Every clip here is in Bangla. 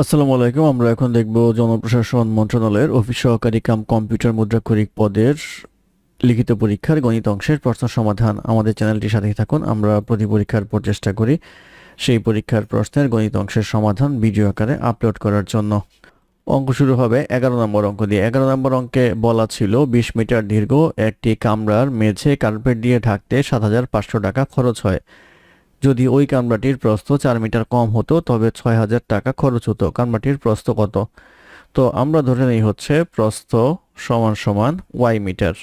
আসসালামু আলাইকুম। আমরা এখন দেখব জনপ্রশাসন মন্ত্রণালয়ের অফিস সহকারী কাম কম্পিউটার মুদ্রাক্ষরিক পদের লিখিত পরীক্ষার গণিত অংশের প্রশ্ন সমাধান। আমাদের চ্যানেলটির সাথেই থাকুন। আমরা প্রতি পরীক্ষার পর চেষ্টা করি সেই পরীক্ষার প্রশ্নের গণিত অংশের সমাধান ভিডিও আকারে আপলোড করার জন্য। অঙ্ক শুরু হবে এগারো নম্বর অঙ্ক দিয়ে। এগারো নম্বর অঙ্কে বলা ছিল বিশ মিটার দীর্ঘ একটি কামরার মেঝে কার্পেট দিয়ে ঢাকতে সাত হাজার পাঁচশো টাকা খরচ হয়। যদি ওই কামরাটির প্রস্থ চার মিটার কম হতো, তবে ছয় হাজার টাকা খরচ হতো। কামরাটির প্রস্থ কত? তো আমরা ধরে নেই হচ্ছে প্রস্থ সমান সমান ওয়াই মিটার।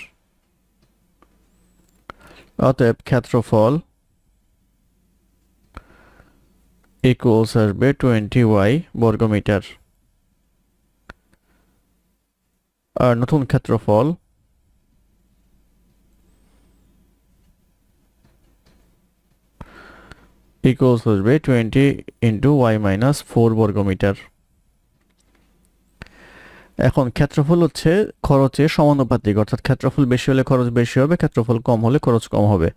অতএব ক্ষেত্রফল ইকুয়ালস আসবে টোয়েন্টি ওয়াই বর্গমিটার। আর নতুন ক্ষেত্রফল ইকুয়ালস আসবে twenty into Y minus four বর্গমিটার। এখন ক্ষেত্রফল হচ্ছে খরচের সমানুপাতিক, অর্থাৎ ক্ষেত্রফল বেশি হলে খরচ বেশি হবে, ক্ষেত্রফল কম হলে খরচ কম হবে।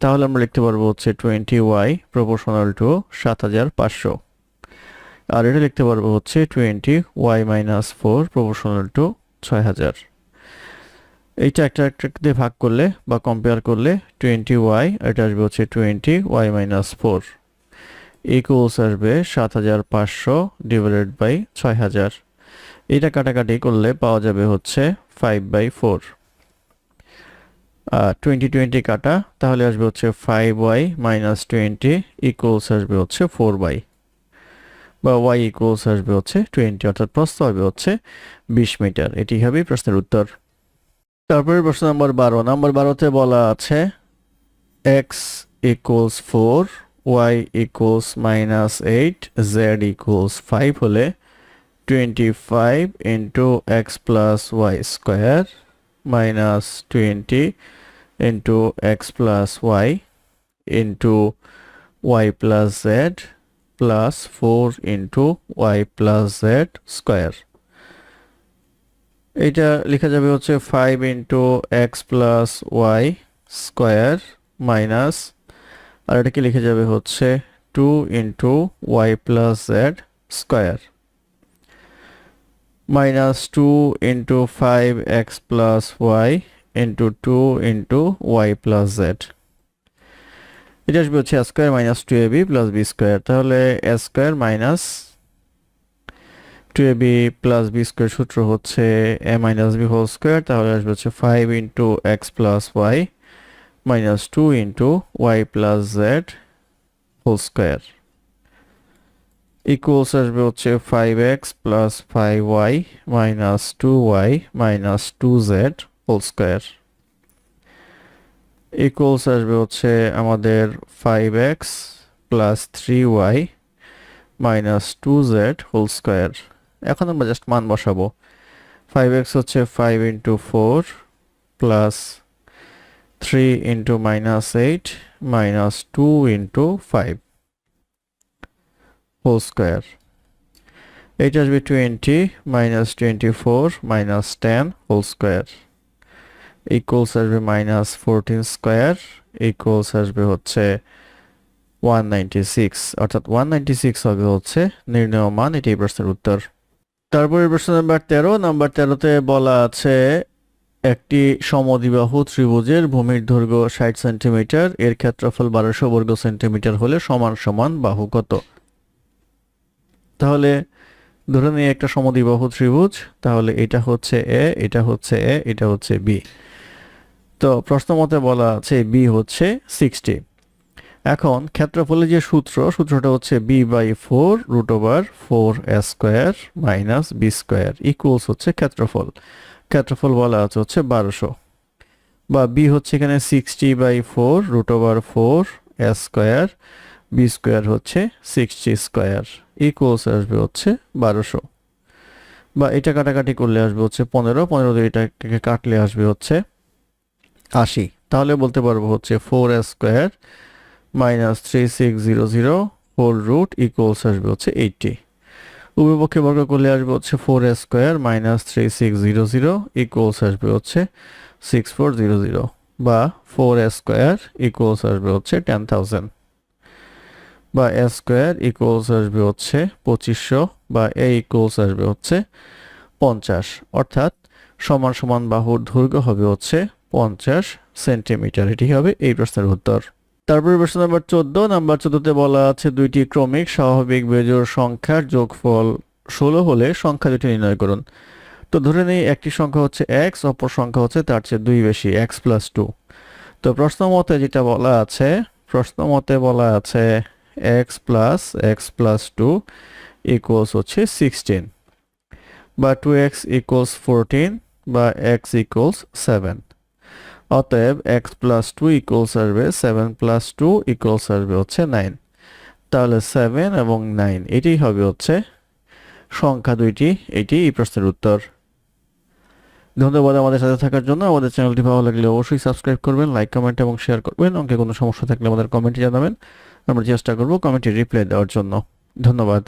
তাহলে আমরা লিখতে পারব হচ্ছে টোয়েন্টি ওয়াই প্রপোর্শনাল টু সাত হাজার পাঁচশো। আর এটা লিখতে পারব হচ্ছে twenty Y minus four proportional to ছয় হাজার। এইটা একটা একটা দিয়ে ভাগ করলে বা কম্পেয়ার করলে টোয়েন্টি ওয়াই এটা আসবে হচ্ছে twenty Y minus four equals আসবে সাত হাজার পাঁচশো ডিভাইডেড বাই ছয় হাজার। এটা কাটাকাটি করলে পাওয়া যাবে হচ্ছে five by four twenty twenty কাটা, তাহলে আসবে হচ্ছে five Y minus twenty equals আসবে হচ্ছে ফোর বাই বা ওয়াই ইকুয়ালস আসবে হচ্ছে টোয়েন্টি অর্থাৎ প্রস্থ হবে হচ্ছে বিশ মিটার। এটি হবে প্রশ্নের উত্তর। তারপরে প্রশ্ন নাম্বার বারো। নম্বর বারোতে বলা আছে X equals four Y equals minus eight Z equals five হলে twenty five into X plus Y square minus twenty into X plus Y into Y plus Z plus four into Y plus Z square এইটা লেখা যাবে হচ্ছে five into X plus Y square minus আর এটাকে লিখে যাবে হচ্ছে two into Y plus Z square minus two into five X plus Y into two into Y plus Z এটা আসবে হচ্ছে square minus two A B plus B square তাহলে square minus two A B plus B square সূত্র হচ্ছে A minus B whole square তাহলে আসবে হচ্ছে five into X plus Y minus two into Y plus Z whole square equals আসবে হচ্ছে five X plus five Y minus two Y minus two Z whole square equals আসবে হচ্ছে আমাদের five X plus three Y minus two Z whole square এখন আমরা জাস্ট মান বসাবো। ফাইভ এক্স হচ্ছে five into four plus three into minus eight minus two into five whole square এইটা আসবে twenty minus twenty four minus ten whole square equals আসবে মাইনাস ফোরটিন স্কোয়ার ইকুয়ালস আসবে হচ্ছে ওয়ান নাইনটি সিক্স অর্থাৎ ওয়ান নাইনটি সিক্স হবে হচ্ছে নির্ণয় মান এটি প্রশ্নের উত্তর। তারপরে প্রশ্ন নাম্বার তেরো। নাম্বার তেরোতে বলা আছে, একটি সমদিবাহু ত্রিভুজের ভূমির দৈর্ঘ্য ষাট সেন্টিমিটার, এর ক্ষেত্রফল বারোশো বর্গ সেন্টিমিটার হলে সমান সমান বাহু কত? তাহলে ধরে নিয়ে একটা সমদিবাহু ত্রিভুজ, তাহলে এটা হচ্ছে এ, এটা হচ্ছে এ, এটা হচ্ছে বি। তো প্রশ্ন মতে বলা আছে বি হচ্ছে সিক্সটি। এখন ক্ষেত্রফলের যে সূত্র, সূত্রটা হচ্ছে B by four root over four square minus B square equals হচ্ছে ক্ষেত্রফল। ক্ষেত্রফল বলা আছে হচ্ছে বারোশো। বা বি হচ্ছে এখানে sixty by four root over four square B square হচ্ছে সিক্সটি স্কোয়ার ইকুয়ালস আসবে হচ্ছে বারোশো। বা এটা কাটাকাটি করলে আসবে হচ্ছে পনেরো পনেরো দিয়ে এটাকে কাটলে আসবে হচ্ছে আশি। তাহলে বলতে পারব হচ্ছে four square minus three six zero zero whole root equals আসবে হচ্ছে এইটটি উভয়পক্ষে বর্গ করলে আসবে হচ্ছে four square minus three six zero zero equals আসবে হচ্ছে সিক্স ফোর জিরো জিরো বা ফোর স্কোয়ার ইকুয়ালস আসবে হচ্ছে টেন থাউজেন্ড বা স্কোয়ার ইকুয়ালস আসবে হচ্ছে পঁচিশশো বা এ ইকুয়ালস আসবে হচ্ছে পঞ্চাশ। অর্থাৎ সমান সমান বাহুর দৈর্ঘ্য হবে হচ্ছে পঞ্চাশ সেন্টিমিটার। এটি হবে এই প্রশ্নের উত্তর। তারপরে প্রশ্ন নাম্বার চোদ্দ, নাম্বার চোদ্দতে বলা আছে দুইটি ক্রমিক স্বাভাবিক বেজোড় সংখ্যার যোগফল ষোলো হলে সংখ্যা দুটি নির্ণয় করুন। তো ধরে নেই, একটি সংখ্যা হচ্ছে এক্স অপর সংখ্যা হচ্ছে তার চেয়ে দুই বেশি এক্স প্লাস টু তো প্রশ্ন মতে যেটা বলা আছে, প্রশ্ন মতে বলা আছে X plus X plus two equals হচ্ছে সিক্সটিন বা টু এক্স ইকুয়ালস ফোরটিন বা এক্স ইকুয়ালস সেভেন অতএব এক্স প্লাস টু ইকুয়ালস আসবে সেভেন প্লাস টু ইকুয়ালস আসবে হচ্ছে নাইন তাহলে সেভেন এবং নাইন এটাই হবে হচ্ছে সংখ্যা দুইটি, এটি এই প্রশ্নের উত্তর। ধন্যবাদ আমাদের সাথে থাকার জন্য। আমাদের চ্যানেলটি ভালো লাগলে অবশ্যই সাবস্ক্রাইব করবেন লাইক কমেন্ট এবং শেয়ার করবেন। অঙ্কে কোনো সমস্যা থাকলে আমাদের কমেন্টে জানাবেন। আমরা চেষ্টা করব কমেন্টে রিপ্লাই দেওয়ার জন্য। ধন্যবাদ।